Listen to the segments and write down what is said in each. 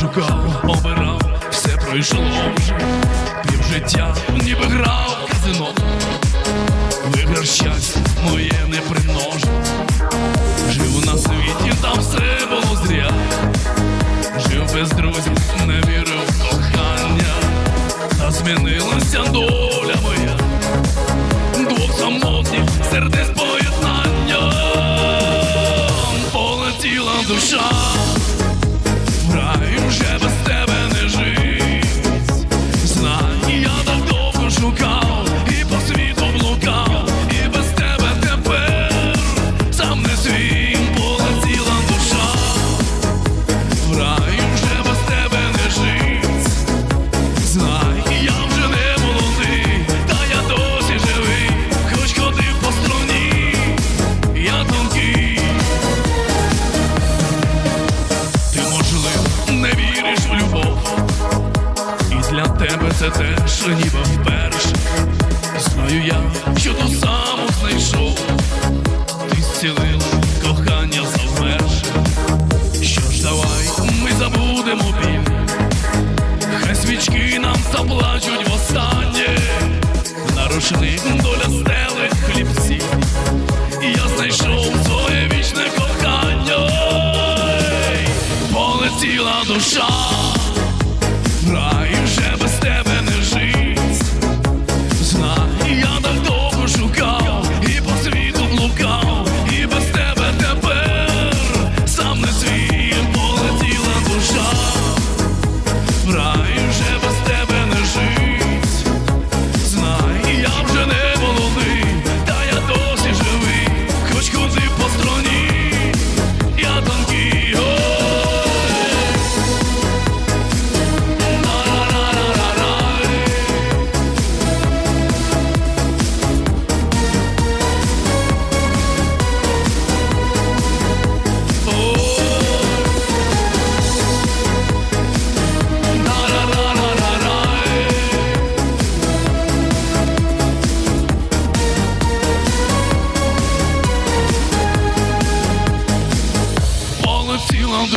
шукав, обирав, все пройшло. Пів життя, ніби грав казино. Виграв щастя, моє не примножив Жив на світі, там все було зря. Жив без друзів, не вірив в кохання. Та змінилася доля моя. Двох самотніх сердець поєднання. Полетіла душа тебе це теж ніби вперше. Знаю я, що ту саму знайшов, ти зцілила кохання завмерше. Що ж, давай ми забудемо біль, хай свічки нам заплачуть востаннє, на рушник доля стели хлібці. І я знайшов своє вічне кохання. Полетіла душа, полетіла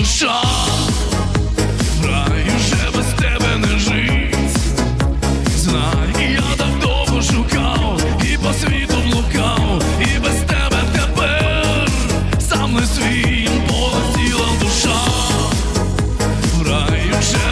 душа, знай, вже без тебе не жить, знай, я так шукав, і по світу блукав, і без тебе тепер сам не свій полетіла душа, вже.